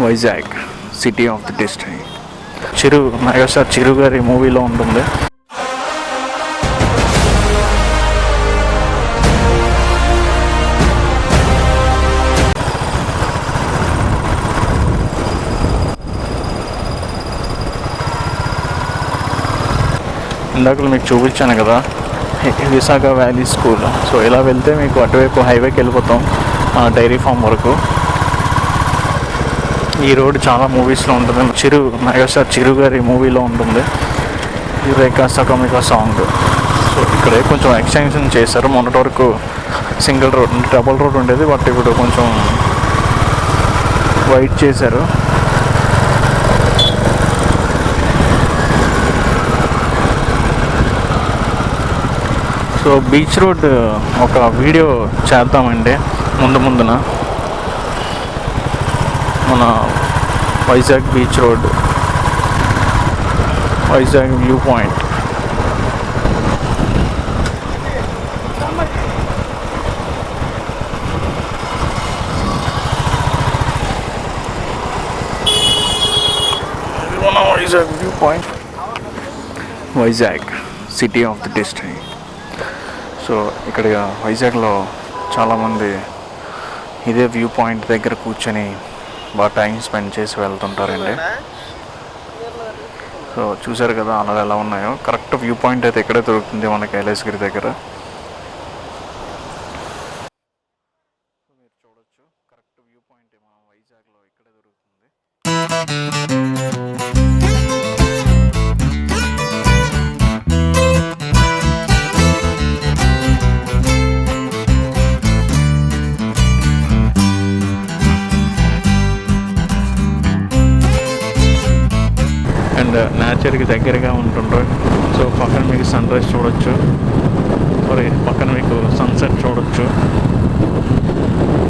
Vizag city of the district. Chiru megastar Chiru గారి మూవీలో ఉంటుంది. ఇందాక మీకు చూపించాను కదా విశాఖ వ్యాలీ స్కూల్. సో ఇలా వెళ్తే మీకు అటువైపు హైవేకి వెళ్ళిపోతాం ఆ, డైరీ ఫామ్ వరకు. ఈ రోడ్ చాలా మూవీస్లో ఉంటుంది. చిరు మెగాస్టార్ చిరు గారి మూవీలో ఉంటుంది. ఈ రేఖా సకమిక సాంగ్. సో ఇక్కడే కొంచెం ఎక్స్టెన్షన్ చేశారు. మొన్నటి వరకు సింగిల్ రోడ్ డబుల్ రోడ్ ఉండేది. బట్ ఇప్పుడు కొంచెం వైట్ చేశారు. సో బీచ్ రోడ్ ఒక వీడియో చేద్దామండి. ముందు ముందున. మన Vizag beach road. Vizag view point. Vizag view point. Vizag city of the district so ఇక్కడ వైజాగ్లో చాలామంది ఇదే వ్యూ పాయింట్ దగ్గర కూర్చొని బాగా టైం స్పెండ్ చేసి వెళ్తుంటారండి. సో చూసారు కదా అలా ఎలా ఉన్నాయో. కరెక్ట్ వ్యూ పాయింట్ అయితే ఇక్కడే దొరుకుతుంది మన కైలాసగిరి దగ్గర. మీరు చూడొచ్చు. కరెక్ట్ వ్యూ పాయింట్ మన వైజాగ్లో ఇక్కడే దొరుకుతుంది. అండ్ నేచర్కి దగ్గరగా ఉంటుండ్రు. సో పక్కన మీకు సన్ రైజ్ చూడొచ్చు. సారీ పక్కన